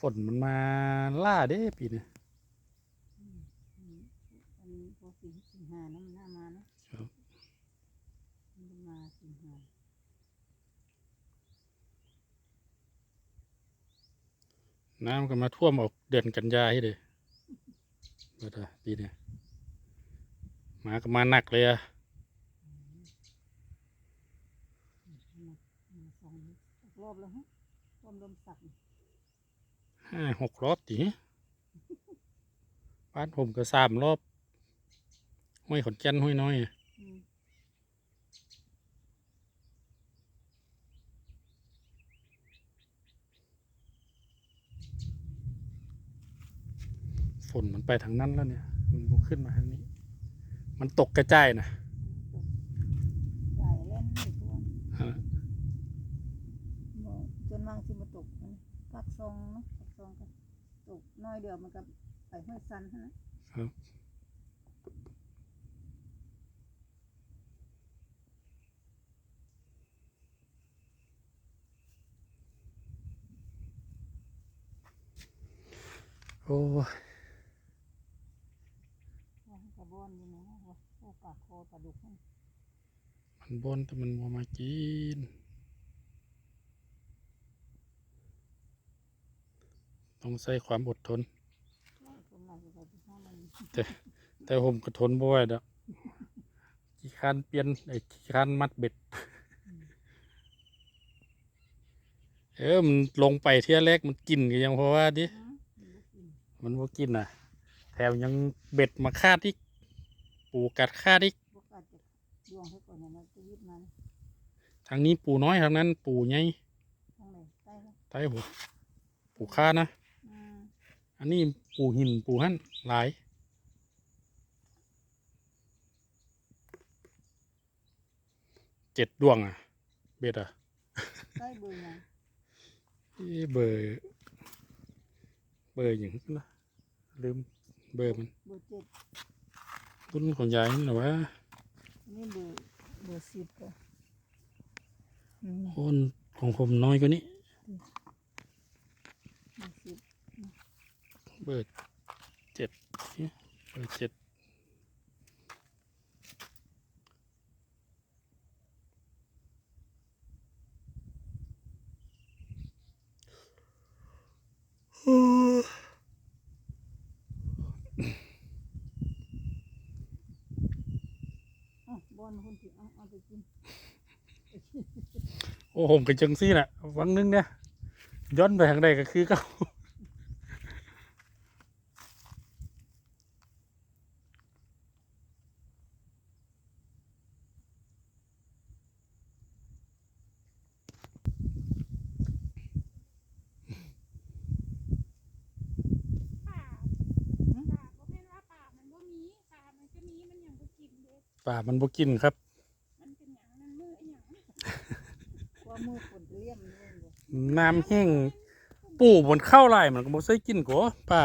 ฝนมันมาล่าเด้ปีนี้อืมอืมอันนี้พอสิงสิงหานะมันน่ามาเนาะครับมันมาสิงหาน้ำก็มาท่วมออกเดือนกันยายเด้เบิดอะปีนี้มาก็มาหนักเลยอะมามาสองรอบแล้วฮะรวมลมสักนี่ ห้าหกรอบตีบ้านผมก็สามรอบ ห้วยขอนแก่นห้วยน้อยฝนมันไปทางนั้นแล้วเนี่ย มันบุกขึ้นมาทางนี้ มันตกกระจายนะ ใหญ่เล่นอยู่ทั่ว ฮะ บ่จนวางสิมาตก มันปักซองเนาะปักซองกันตกน้อยเดียวมันก็ไปห้วยซันฮะครับโอ้ยว่ามันกระบอนอยู่นะว่าโอ้ปากคอปลาดุกนั่นมันบนแต่มันมัวมากิน ต้องใช้ความอดทนคนเราจะไปที่ห้ามันแต่ผมก็ทนบ่ไหวดอกขี้คร้านเปลี่ยนไอ้ขี้คร้านมัดเบ็ด เออมันลงไปเที่ยแรกมันกินก็ยังเพราะว่าดิอืมมันบ่กินมันบ่กินอะ แถมยังเบ็ดมาคาดอีกปูกัดคาดอีกพวกอาจจะดวงให้ก่อนนะนะจะยึดมันทางนี้ปูน้อยทางนั้น ปูใหญ่ทั้งไหนใต้แล้วใต้หัวปูคาดนะอืม อันนี้ปูหินปูหั่นหลายเจ็ดดวงอะ เบ็ดอะใต้เบอร์ยังเอ๊ะเบอร์ เบอร์อย่างนะลืมเบอร์มันเบอร์เจ็ดรุ่นของยายนี่หรอวะนี่เบอร์เบอร์สิบก็อืมโอนของผมน้อยกว่านี้เบอร์สิบ เบอร์เจ็ดเนี่ยเบอร์เจ็ดโอ้อะบอลคนที่เอาเอาไปกินโอ้ผมก็จังซี่น่ะวังนึงเนี่ยย้อนไปทางใดก็คือเก็ป่าป่าก็เป็นว่าป่ามันบ่มีป่ามันก็มีมันหยังบ่กินเด้ ป่ามันบ่กินครับมันเป็นหยังนั่นมือไอ้หยังว่ามือฝนเลี่ยมนี่เลยน้ำแห้งปูบนข้าวไรมันก็บ่ใส่กินก็ป่า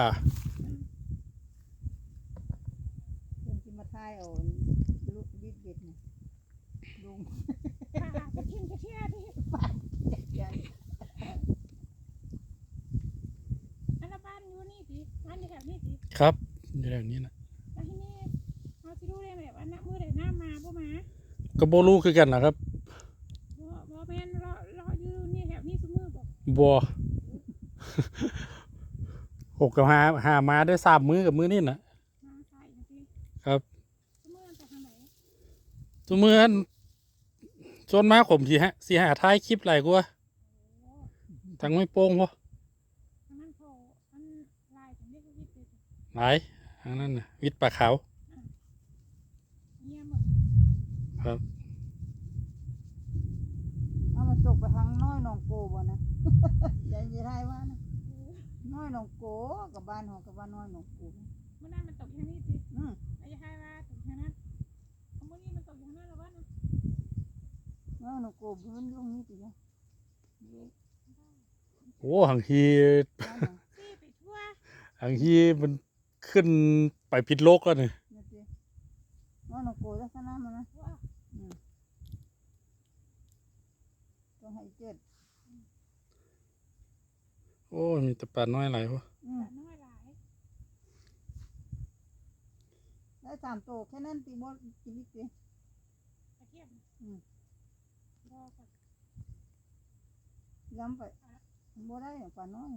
เพื่อนที่มาทายเอาลูกบิดเบ็ดเนี่ยลุงป่าไปกินกระเทียดิใหญ่อันละบ้านอยู่นี่ติบ้านอยู่แถวนี้ติครับอยู่แบบนี้นะ แล้วทีนี้เราสิรู้ได้ไหมว่าน้ำมือใดน้ำมาบ่มา ก็บ่รู้คือกันนะครับบ่บ่แม่นรอรออยู่นี่แถวนี้ซุมือบ่บ่หกกับหาหามาได้สามมือกับมือนี่นะมาใส่จังซี่ครับซุมือมันไปทางไหนทุกมือจนมาผมสิฮะสิหาท้ายคลิปหลายกว่าโอ้ทั้งไม่โป้งพออันนั้นพออันลายของเด็กวิทย์เด้อหลายอันนั้นน่ะวิทย์ปลาขาว เงียบหมด ครับเอามาตกไปทางน้อยหนองโกบ่นะใหญ่จะทายว่านะน้อยหนองโกกับบ้านหอกับบ้านน้อยหนองโกเมื่อนั้นมันตกทางนี้ติอืมแล้วจะให้ว่าตกทางนั้นเอามื้อนี้มันตกทางนั้นแล้วว่านะน้อยหนองโกบืนอยู่นี่ติเนาะเด็กโอ้หังฮีบ้านหนองซี่ไปทั่วหังฮีมันขึ้นไปผิดโลกแล้วนี่นี่ติน้อยหนองโกลักษณะมันนะ ทั่วต้องให้เจ็ดโอ้อ้ยมีแต่ปลาน้อยหลายวะอืมแต่น้อยหลายได้สามโตแค่นั้นตีบ่กินอีกทีกระเทียมอืมบอกก่อนย้ำไปบ่ได้ปลาน้อย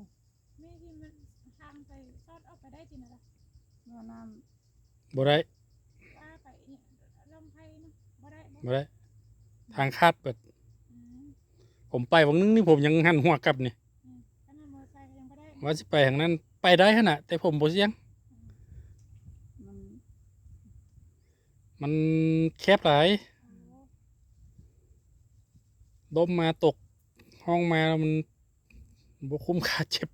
แม่ที่มันทางไปซอดออกไปได้จริงนะล่ะเมื่อน้บ่ได้ว่าไปเนี่ยลงไทยเนาะบ่ได้บ่บ่ได้ ทางคาดเปิดอืม ผมไปวันนึงนี่ผมยังหันหัวกลับนี่อืมขนาดมอเตอร์ไซค์ก็ยังบ่ได้ว่าสิไปทางนั้น ไปได้ขนาดแต่ผมบ่เสียงำมันมันแคบหลายโอ้ล้มมาตกห้องมาแล้วมันบ่คุ้มค่าเจ็บ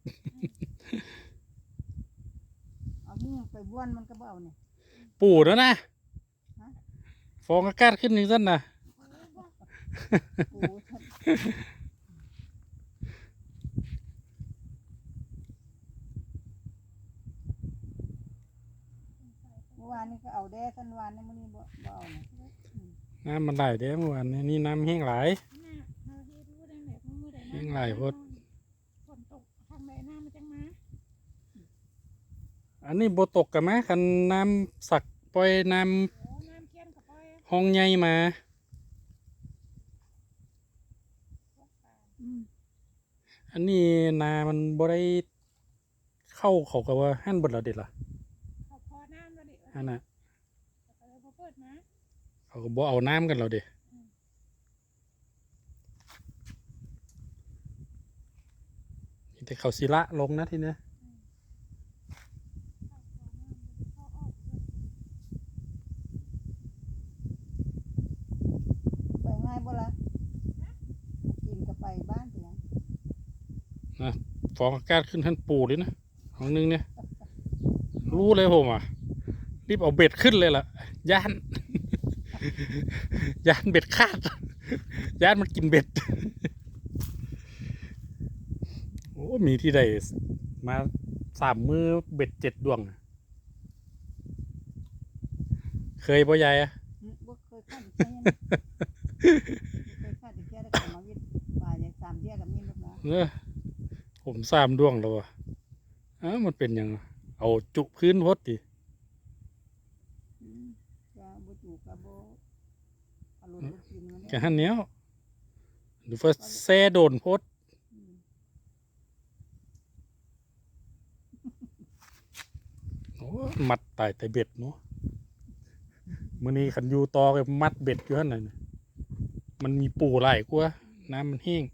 เอามือไปบ้วนมันก็บ่เอาเนี่ยปู่แล้วนะฮะฟองอากาศขึ้นนึงซั่นน่ะโอ้บ่ปูฉัน เมื่อวานนี้ก็เอาแด้ทันวานนี้มื้อนี้บ่บ่เอาเนี่ยน้ำมันไหลเด้เมื่อวานนี้นี่น้ำแห้งหลาย น่ะเฮาเฮ็ดรู้ได้แหละมือใดยังหลายโพด ฝนตกทางใดน้ำมันจังมาอันนี้บ่ตกกันไหมคันน้ำสักปล่อยน้โอ้น้ำเค็มกับป้อยำห้องใหญ่มา พวกปลา อืม อันนี้นามันบ่ได้เข้าเขากับว่าหั่นบดละเด็ดล่ะเขาพอน้ำแล้วดิอันน่ะก็เลยบ่เปิดมาเขาก็บ่เอาน้ำกันเราเด็แต่เขาศิละลงนะทีเนี้ย เข้าพอน้ำเข้าออกเลย ไปง่ายบ่ล่ะกินก็ไปบ้านเสียง ฟองอากาศขึ้นท่านปูเลยนะของนึงเนี่ย รู้เลยผมอะ รีบเอาเบ็ดขึ้นเลยล่ะย่านย่านเบ็ดคาดย่านมันกินเบ็ด โอ้ มีที่ใดมาสามมือเบ็ดเจ็ดดวงอะเคยบ่ยายอะอืมบ่เคยข้ามแค่นี้นะเคยข้ามแต่แค่ได้กลับมาวิทย์บ่ายเนี่ยสามเที่ยกับนี่ลูกนะเออผ มสามดวงแล้วอะอ้าวมันเป็นหยังวะเอาจุพื้นพดดิอืมจะบ่จูกะบ่เอารมณ์บ่กินมันแกเนี่ยหันเนี้ยวดูว่าแซ่โดนพดอืมโอ้มัดตายแต่เบ็ดเนาะมื้อนี้ขันอยูต่อกับมัดเบ็ดอยู่หั่นน่ะนะมันมีปูหลายกว่า น้ำมันแห้ง